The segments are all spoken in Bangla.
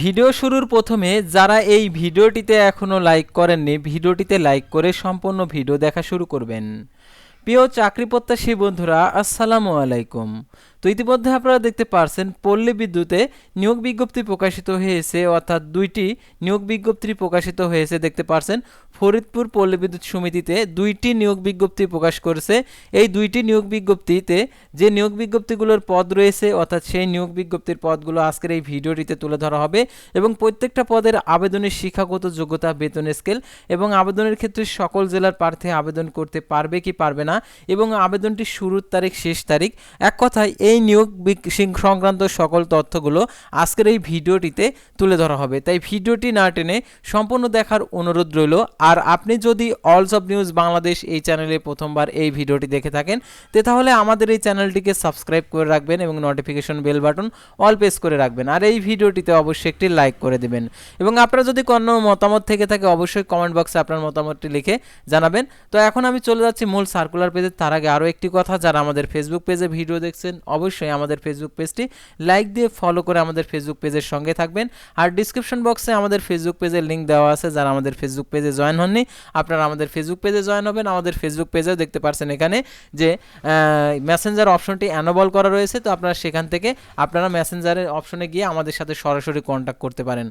ভিডিও শুরুর প্রথমে যারা এই ভিডিওটিতে এখনও লাইক করেননি, ভিডিওটিতে লাইক করে সম্পূর্ণ ভিডিও দেখা শুরু করবেন। প্রিয় চাকরি প্রত্যাশী বন্ধুরা, আসসালামু আলাইকুম। তো ইতিমধ্যে আপনারা দেখতে পারছেন, পল্লী বিদ্যুতে নিয়োগ বিজ্ঞপ্তি প্রকাশিত হয়েছে, অর্থাৎ দুইটি নিয়োগ বিজ্ঞপ্তি প্রকাশিত হয়েছে দেখতে পারছেন। ফরিদপুর পল্লী বিদ্যুৎ সমিতিতে দুইটি নিয়োগ বিজ্ঞপ্তি প্রকাশ করেছে। এই দুইটি নিয়োগ বিজ্ঞপ্তিতে যে নিয়োগ বিজ্ঞপ্তিগুলোর পদ রয়েছে, অর্থাৎ সেই নিয়োগ বিজ্ঞপ্তির পদগুলো আজকের এই ভিডিওটিতে তুলে ধরা হবে এবং প্রত্যেকটা পদের আবেদনের শিক্ষাগত যোগ্যতা, বেতন স্কেল এবং আবেদনের ক্ষেত্রে সকল জেলার প্রার্থী আবেদন করতে পারবে কি পারবে না এবং আবেদনটি শুরুর তারিখ, শেষ তারিখ। এক কথায়, এই নিয়োগ বিক- সংক্রান্ত সকল তথ্যগুলো আজকের এই ভিডিওটিতে তুলে ধরা হবে। তাই ভিডিওটি না টেনে সম্পূর্ণ দেখার অনুরোধ রইল। আর আপনি যদি অলস অফ নিউজ বাংলাদেশ এই চ্যানেলে প্রথমবার এই ভিডিওটি দেখে থাকেন, তে তাহলে আমাদের এই চ্যানেলটিকে সাবস্ক্রাইব করে রাখবেন এবং notification bell button all press করে রাখবেন। আর এই ভিডিওটিতে অবশ্যই একটি লাইক করে দেবেন। এবং আপনারা যদি কোনো মতামত থেকে থাকে, অবশ্যই কমেন্ট বক্সে আপনার মতামতটি লিখে জানাবেন। তো এখন আমি চলে যাচ্ছি মূল সার্কুলার পেজে তার আগে আরও একটি কথা, যারা আমাদের ফেসবুক পেজে ভিডিও দেখছেন, অবশ্যই আমাদের ফেসবুক পেজটি লাইক দিয়ে ফলো করে আমাদের ফেসবুক পেজের সঙ্গে থাকবেন। আর ডিসক্রিপশন বক্সে আমাদের ফেসবুক পেজের লিঙ্ক দেওয়া আছে। যারা আমাদের ফেসবুক পেজে জয়েন হননি, আপনারা আমাদের ফেসবুক পেজে জয়েন হবেন। আমাদের ফেসবুক পেজেও দেখতে পারছেন এখানে যে মেসেঞ্জার অপশনটি অ্যানোবল করা রয়েছে। তো আপনারা সেখান থেকে আপনারা মেসেঞ্জারের অপশনে গিয়ে আমাদের সাথে সরাসরি কন্ট্যাক্ট করতে পারেন।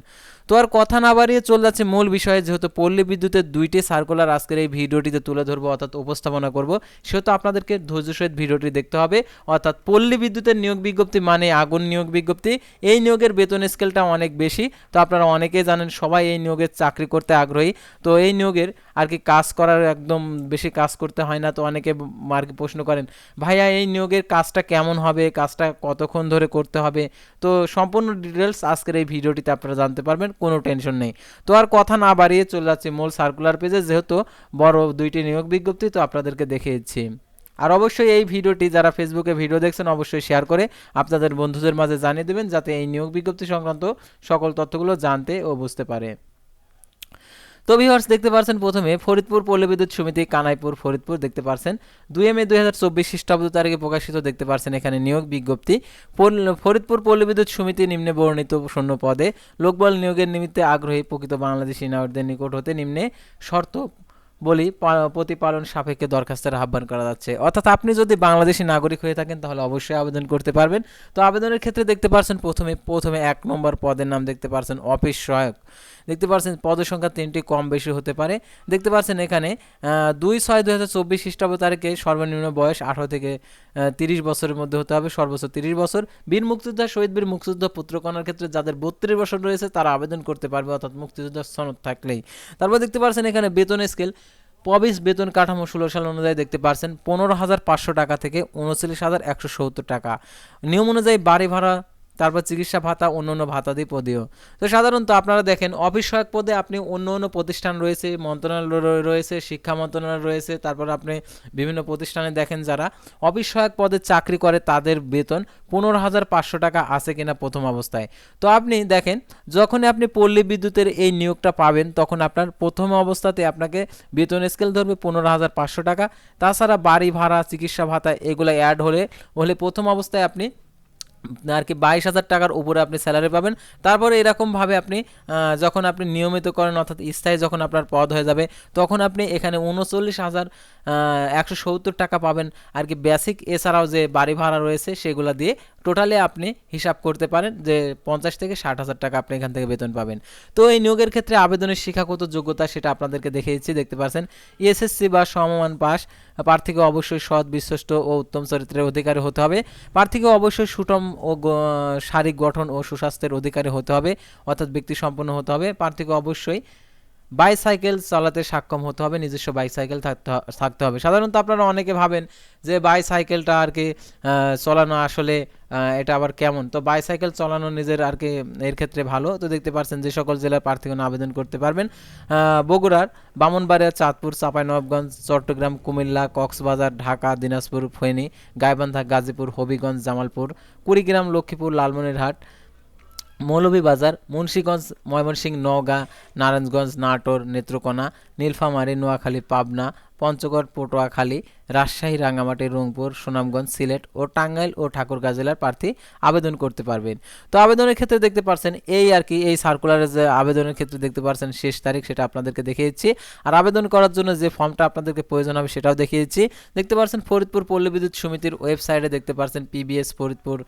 তো আর কথা না বাড়িয়ে চলে যাচ্ছে মূল বিষয়ে। যেহেতু পল্লী বিদ্যুতের দুইটি সার্কুলার আজকের এই ভিডিওটিতে তুলে ধরবো, অর্থাৎ উপস্থাপনা করব, সেহেতু আপনাদেরকে ধৈর্য সহিত ভিডিওটি দেখতে হবে। অর্থাৎ পল্লী বিদ্যুতের নিয়োগ বিজ্ঞপ্তি মানে আগুন নিয়োগ বিজ্ঞপ্তি। এই নিয়োগের বেতন স্কেলটা অনেক বেশি, তো আপনারা অনেকেই জানেন সবাই এই নিয়োগের চাকরি করতে আগ্রহী। তো এই নিয়োগের আর কি কাজ করার একদম বেশি কাজ করতে হয় না, তো অনেকে আর কি প্রশ্ন করেন, ভাইয়া, এই নিয়োগের কাজটা কেমন হবে? কাজটা কতক্ষণ ধরে করতে হবে? তো সম্পূর্ণ ডিটেলস আজকের এই ভিডিওটিতে আপনারা জানতে পারবেন, কোনো টেনশন নেই। তো আর কথা না বাড়িয়ে চলে যাচ্ছে মূল সার্কুলার পেজে, যেহেতু বড় দুইটি নিয়োগ বিজ্ঞপ্তি, তো আপনাদেরকে দেখিয়েছি। আর অবশ্যই এই ভিডিওটি যারা ফেসবুকে ভিডিও দেখছেন, অবশ্যই শেয়ার করে আপনাদের বন্ধুদের মাঝে জানিয়ে দেবেন, যাতে এই নিয়োগ বিজ্ঞপ্তি সংক্রান্ত সকল তথ্যগুলো জানতে ও বুঝতে পারে। তো ভিউয়ার্স দেখতে পারছেন প্রথমে ফরিদপুর পল্লী বিদ্যুৎ সমিতি কানাইপুর, ফরিদপুর দেখতে পারছেন। দুই মে দুই হাজার চব্বিশ খ্রিস্টাব্দ তারিখে প্রকাশিত দেখতে পারছেন এখানে নিয়োগ বিজ্ঞপ্তি। ফরিদপুর পল্লী বিদ্যুৎ সমিতি নিম্নে বর্ণিত শূন্য পদে লোকবল নিয়োগের নিমিত্তে আগ্রহী প্রকৃত বাংলাদেশি নাগরিকদের নিকট হতে নিম্নে শর্ত বলি প্রতিপালন সাপেক্ষে দরখাস্তের আহ্বান করা যাচ্ছে। অর্থাৎ আপনি যদি বাংলাদেশি নাগরিক হয়ে থাকেন, তাহলে অবশ্যই আবেদন করতে পারবেন। তো আবেদনের ক্ষেত্রে দেখতে পারছেন, প্রথমে প্রথমে এক নম্বর পদের নাম দেখতে পারছেন, অফিস সহায়ক। দেখতে পারছেন পদের সংখ্যা তিনটি কম বেশি হতে পারে। দেখতে পারছেন এখানে দুই ছয় দুই হাজার চব্বিশ খ্রিস্টাব্দ তারিখে সর্বনিম্ন বয়স আঠারো থেকে তিরিশ বছরের মধ্যে হতে হবে, সর্বোচ্চ তিরিশ বছর। বীর মুক্তিযোদ্ধা শহীদ বীর মুক্তিযোদ্ধা পুত্রকন্যার ক্ষেত্রে যাদের বত্রিশ বছর রয়েছে, তারা আবেদন করতে পারবে, অর্থাৎ মুক্তিযোদ্ধার সনদ থাকলেই। তারপর দেখতে পারছেন এখানে বেতন স্কেল, পবিস বেতন কাঠামো ষোলো সাল অনুযায়ী দেখতে পারছেন, পনেরো হাজার পাঁচশো টাকা থেকে উনচল্লিশ হাজার একশো সত্তর টাকা। নিয়ম অনুযায়ী বাড়ি ভাড়া তারপর চিকিৎসা ভাতা, অন্য অন্য ভাতাদি পদেও। তো সাধারণত আপনারা দেখেন অফিস সহায়ক পদে আপনি অন্য অন্য প্রতিষ্ঠান রয়েছে, মন্ত্রণালয় রয়েছে, শিক্ষা মন্ত্রণালয় রয়েছে, তারপর আপনি বিভিন্ন প্রতিষ্ঠানে দেখেন যারা অফিস সহায়ক পদে চাকরি করে তাদের বেতন পনেরো হাজার পাঁচশো টাকা আছে কিনা প্রথম অবস্থায়। তো আপনি দেখেন, যখনই আপনি পল্লী বিদ্যুতের এই নিয়োগটা পাবেন, তখন আপনার প্রথম অবস্থাতে আপনাকে বেতন স্কেল ধরবে পনেরো হাজার পাঁচশো টাকা। তাছাড়া বাড়ি ভাড়া, চিকিৎসা ভাতা এগুলো অ্যাড হলে হলে প্রথম অবস্থায় আপনি আর কি বাইশ হাজার টাকার উপরে আপনি স্যালারি পাবেন। তারপরে এরকমভাবে আপনি যখন আপনি নিয়মিত করেন অর্থাৎ স্থায়ী যখন আপনার পদ হয়ে যাবে, তখন আপনি এখানে উনচল্লিশ হাজার একশো সত্তর টাকা পাবেন। আর কি বেসিক এছাড়াও যে বাড়ি ভাড়া রয়েছে সেগুলো দিয়ে টোটালি আপনি হিসাব করতে পারেন যে পঞ্চাশ থেকে ষাট হাজার টাকা আপনি এখান থেকে বেতন পাবেন। তো এই নিয়োগের ক্ষেত্রে আবেদনের শিক্ষাগত যোগ্যতা সেটা আপনাদেরকে দেখে দিচ্ছি দেখতে পাচ্ছেন এসএসসি বা সমমান পাস প্রার্থীকে অবশ্যই সৎ, বিশ্বস্ত ও উত্তম চরিত্রের অধিকারী হতে হবে। প্রার্থীকে অবশ্যই সুটম ও শারীরিক গঠন ও সুস্বাস্থ্যের অধিকারী হতে হবে, অর্থাৎ ব্যক্তি সম্পন্ন হতে হবে। প্রার্থীকে অবশ্যই বাইসাইকেল চালাতে সক্ষম হতে হবে, নিজস্ব বাইসাইকেল থাকতে থাকতে হবে। সাধারণত আপনারা অনেকে ভাবেন যে বাইসাইকেলটা আর কি চালানো আসলে এটা আবার কেমন? তো বাইসাইকেল চালানো নিজের আর কি, এর ক্ষেত্রে ভালো। তো দেখতে পাচ্ছেন যে সকল জেলার প্রার্থীগণ আবেদন করতে পারবেন। বগুড়ার বামনবাড়িয়া, চাঁদপুর, চাঁপাইনবাবগঞ্জ, চট্টগ্রাম, কুমিল্লা, কক্সবাজার, ঢাকা, দিনাজপুর, ফেনী, গাইবান্ধা, গাজীপুর, হবিগঞ্জ, জামালপুর, কুড়িগ্রাম, লক্ষ্মীপুর, লালমনিরহাট মৌলভীবাজার মুন্সীগঞ্জ ময়মনসিংহ নওগাঁ নারায়ণগঞ্জ নাটোর নেত্রকোনা নীলফামারী নোয়াখালী পাবনা পঞ্চগড় পটুয়াখালী রাজশাহী, রাঙ্গামাটি, রংপুর, সুনামগঞ্জ, সিলেট ও টাঙ্গাইল ও ঠাকুরগাঁ জেলার প্রার্থী আবেদন করতে পারবেন। তো আবেদনের ক্ষেত্রে দেখতে পাচ্ছেন এই আর কি, এই সার্কুলারের যে আবেদনের ক্ষেত্রে দেখতে পাচ্ছেন শেষ তারিখ সেটা আপনাদেরকে দেখিয়েছি আর আবেদন করার জন্য যে ফর্মটা আপনাদেরকে প্রয়োজন হবে সেটাও দেখিয়েছি দেখতে পাচ্ছেন ফরিদপুর পল্লী বিদ্যুৎ সমিতির ওয়েবসাইটে দেখতে পাচ্ছেন পিবিএস ফরিদপুর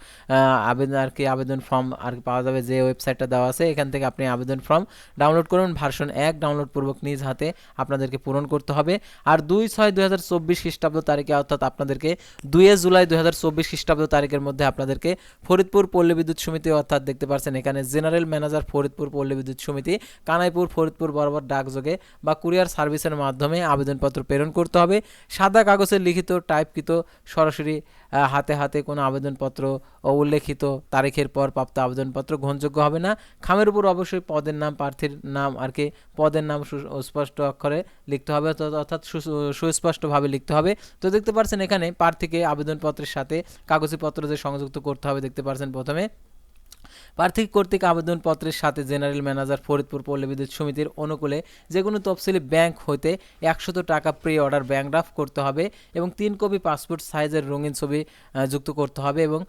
আবেদন আর কি, আবেদন ফর্ম আর কি পাওয়া যাবে যে ওয়েবসাইটটা দেওয়া আছে, এখান থেকে আপনি আবেদন ফর্ম ডাউনলোড করুন। ভার্সন এক ডাউনলোড পূর্বক নিজ হাতে আপনাদেরকে পূরণ করতে হবে। আর দুই ছয় দুই হাজার চব্বিশ খ্রিস্টাব্দ তারিখে, অর্থাৎ আপনাদেরকে দুয়ে জুলাই দুই হাজার চব্বিশ খ্রিস্টাব্দ তারিখের মধ্যে আপনাদেরকে ফরিদপুর পল্লী বিদ্যুৎ সমিতি, অর্থাৎ দেখতে পাচ্ছেন এখানে জেনারেল ম্যানেজার ফরিদপুর পল্লী বিদ্যুৎ সমিতি, কানাইপুর, ফরিদপুর, বরাবর ডাকযোগে বা কুরিয়ার সার্ভিসের মাধ্যমে আবেদনপত্র প্রেরণ করতে হবে। সাদা কাগজে লিখিত, টাইপকৃত, সরাসরি হাতে হাতে কোনো আবেদনপত্র উল্লেখিত তারিখের পর প্রাপ্ত আবেদনপত্র গ্রহণযোগ্য হবে না। খামের উপর অবশ্যই পদের নাম, প্রার্থীর নাম আর কি পদের নাম সুস্পষ্ট অক্ষরে লিখতে হবে, অর্থাৎ- সুস্পষ্টভাবে লিখতে হবে। তো দেখতে পাচ্ছেন এখানে প্রার্থীকে আবেদনপত্রের সাথে কাগজপত্র যে সংযুক্ত করতে হবে, দেখতে পাচ্ছেন প্রথমে। প্রার্থী কর্তৃক আবেদনপত্রের সাথে জেনারেল ম্যানেজার ফরিদপুর পল্লী বিদ্যুৎ সমিতির অনুকূলে যে কোনো তফসিলি ব্যাংক হইতে একশত টাকা প্রি অর্ডার ব্যাংক ড্রাফট করতে হবে এবং তিন কপি পাসপোর্ট সাইজের রঙিন ছবি যুক্ত করতে হবে এবং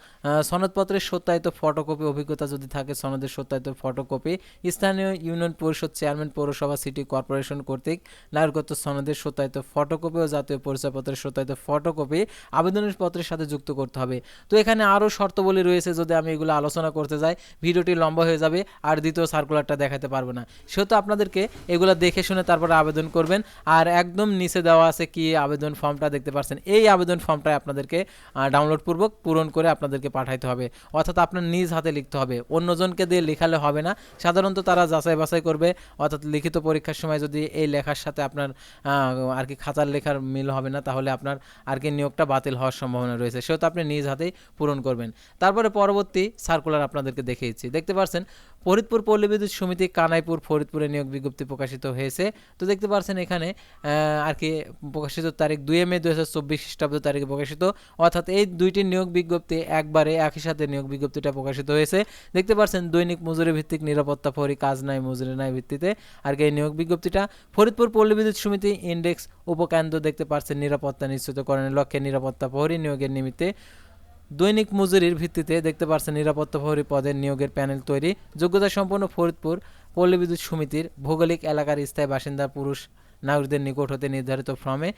সনদপত্রের সত্যায়িত ফটোকপি অভিজ্ঞতা যদি থাকে সনদের সত্যায়িত ফটোকপি, স্থানীয় ইউনিয়ন পরিষদ চেয়ারম্যান পৌরসভা সিটি কর্পোরেশন কর্তৃক নাগরিকত্ব সনদের সত্যায়িত ফটোকপি ও জাতীয় পরিচয়পত্রের সত্যায়িত ফটোকপি আবেদনের পত্রের সাথে যুক্ত করতে হবে। তো এখানে আরও শর্তাবলী রয়েছে যদি আমি এগুলো আলোচনা করতে যাই। ভিডিওটি লম্বা হয়ে যাবে আর দ্বিতীয় সার্কুলারটা দেখাতে পারব না। সেহেতু আপনাদেরকে এগুলো দেখে শুনে তারপরে আবেদন করবেন। আর একদম নিচে দেওয়া আছে কি আবেদন ফর্মটা দেখতে পাচ্ছেন। এই আবেদন ফর্মটা আপনাদেরকে ডাউনলোড পূর্বক পূরণ করে আপনাদেরকে পাঠাইতে হবে। অর্থাৎ আপনার নিজ হাতে লিখতে হবে। অন্যজনকে দিয়ে লেখালে হবে না। সাধারণত তারা যাচাই বাছাই করবে। অর্থাৎ লিখিত পরীক্ষার সময় যদি এই লেখার সাথে আপনার আর কি খাতার লেখার মিল হবে না, তাহলে আপনার আর কি নিয়োগটা বাতিল হওয়ার সম্ভাবনা রয়েছে। সেহেতু আপনি নিজ হাতেই পূরণ করবেন। তারপরে পরবর্তী সার্কুলার আপনাদেরকে দেখিয়েছি। দেখতে পাচ্ছেন ফরিদপুর পল্লী বিদ্যুৎ সমিতি কানাইপুর ফরিদপুরে নিয়োগ বিজ্ঞপ্তি প্রকাশিত হয়েছে। তো দেখতে পাচ্ছেন এখানে আর কি প্রকাশিত তারিখ দুই মে দু হাজার চব্বিশ খ্রিস্টাব্দ তারিখে প্রকাশিত। অর্থাৎ এই দুইটি নিয়োগ বিজ্ঞপ্তি একবারে একই সাথে নিয়োগ বিজ্ঞপ্তিটা প্রকাশিত হয়েছে। দেখতে পাচ্ছেন দৈনিক মজুরি ভিত্তিক নিরাপত্তা প্রহরী কাজ নাই মজুরি নাই ভিত্তিতে। আর কি এই নিয়োগ বিজ্ঞপ্তিটা ফরিদপুর পল্লী বিদ্যুৎ সমিতি ইন্ডেক্স উপকেন্দ্র দেখতে পাচ্ছেন নিরাপত্তা নিশ্চিতকরণের লক্ষ্যে নিরাপত্তা প্রহরী নিয়োগের নিমিত্তে। দৈনিক মজুরির ভিত্তিতে দেখতে পাচ্ছেন নিরাপত্তা প্রহরী পদের নিয়োগের প্যানেল তৈরি। যোগ্যতা সম্পন্ন ফরিদপুর পল্লী বিদ্যুৎ সমিতির ভৌগোলিক এলাকার স্থায়ী বাসিন্দা পুরুষ নাগরিকদের নিকট হতে নির্ধারিত ফর্মে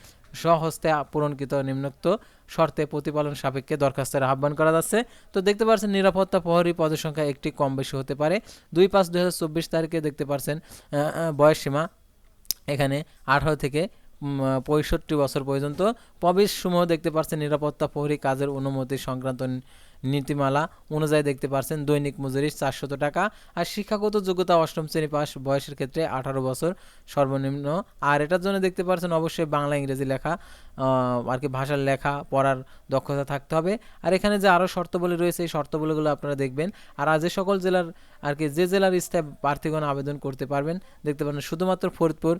স্বহস্তে পূরণকৃত নিম্নোক্ত শর্তে প্রতিপালন সাপেক্ষে দরখাস্তের আহ্বান করা যাচ্ছে। তো দেখতে পাচ্ছেন নিরাপত্তা প্রহরী পদের সংখ্যা একটি কম বেশি হতে পারে। দুই পাঁচ চব্বিশ তারিখে দেখতে পাচ্ছেন বয়সসীমা এখানে আঠারো থেকে পঁয়ষট্টি বছর পর্যন্ত প্রবেশ সমূহ দেখতে পাচ্ছেন নিরাপত্তা প্রহরী কাজের অনুমতি সংক্রান্ত নীতিমালা অনুযায়ী দেখতে পাচ্ছেন দৈনিক মজুরি চারশত টাকা আর শিক্ষাগত যোগ্যতা অষ্টম শ্রেণি পাস বয়সের ক্ষেত্রে আঠারো বছর সর্বনিম্ন। আর এটার জন্য দেখতে পাচ্ছেন অবশ্যই বাংলা ইংরেজি লেখা। আর কি ভাষার লেখা, পড়ার দক্ষতা থাকতে হবে। আর এখানে যে আরও শর্তাবলী রয়েছে, এই শর্তাবলীগুলো আপনারা দেখবেন। আর আজ সকল জেলার আর কি যে জেলার স্থায়ী প্রার্থীগণ আবেদন করতে পারবেন, দেখতে পারেন শুধুমাত্র ফরিদপুর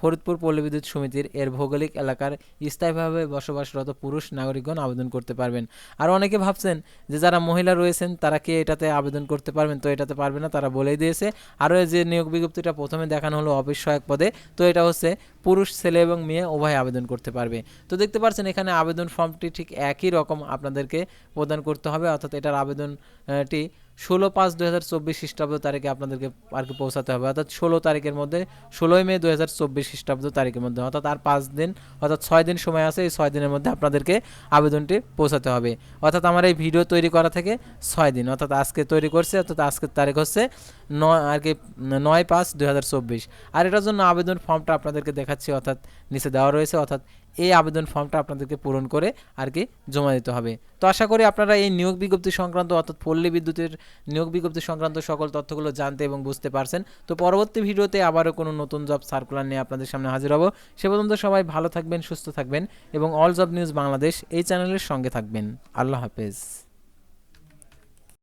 ফরিদপুর পল্লী বিদ্যুৎ সমিতির এর ভৌগোলিক এলাকার স্থায়ীভাবে বসবাসরত পুরুষ নাগরিকগণ আবেদন করতে পারবেন। আর অনেকে ভাবছেন যে যারা মহিলা রয়েছেন, তারা কি এটাতে আবেদন করতে পারবেন? তো এটাতে পারবে না, তারা বলেই দিয়েছে। আরও যে নিয়োগ বিজ্ঞপ্তিটা প্রথমে দেখানো হলো অফিস সহায়ক পদে, তো এটা হচ্ছে পুরুষ ছেলে এবং মেয়ে উভয় আবেদন করতে পারবে। তো দেখতে পাচ্ছেন, এখানে আবেদন ফর্মটি ঠিক একই রকম আপনাদেরকে প্রদান করতে হবে, অর্থাৎ এটার আবেদনটি ষোলো পাঁচ দু হাজার চব্বিশ খ্রিস্টাব্দ তারিখে আপনাদেরকে আর কি পৌঁছাতে হবে। অর্থাৎ ষোলো তারিখের মধ্যে, ষোলোই মে দু হাজার চব্বিশ খ্রিস্টাব্দ তারিখের মধ্যে, অর্থাৎ আর পাঁচ দিন, অর্থাৎ ছয় দিন সময় আছে, এই ছয় দিনের মধ্যে আপনাদেরকে আবেদনটি পৌঁছাতে হবে। অর্থাৎ আমার এই ভিডিও তৈরি করা থেকে ছয় দিন, অর্থাৎ আজকে তৈরি করছে, অর্থাৎ আজকের তারিখ হচ্ছে নয় আর কি, নয় পাঁচ দুই হাজার চব্বিশ। আর এটার জন্য আবেদন ফর্মটা আপনাদেরকে দেখাচ্ছি, অর্থাৎ নিচে দেওয়া রয়েছে, অর্থাৎ এই আবেদন ফর্মটা আপনাদেরকে পূরণ করে আর কি জমা দিতে হবে। তো আশা করি আপনারা এই নিয়োগ বিজ্ঞপ্তি সংক্রান্ত অর্থাৎ পল্লী বিদ্যুতের নিয়োগ বিজ্ঞপ্তি সংক্রান্ত সকল তথ্যগুলো জানতে এবং বুঝতে পারছেন। তো পরবর্তী ভিডিওতে আবারও কোনো নতুন জব সার্কুলার নিয়ে আপনাদের সামনে হাজির হব। সে পর্যন্ত সবাই ভালো থাকবেন, সুস্থ থাকবেন এবং অল জব নিউজ বাংলাদেশ এই চ্যানেলের সঙ্গে থাকবেন। আল্লাহ হাফেজ।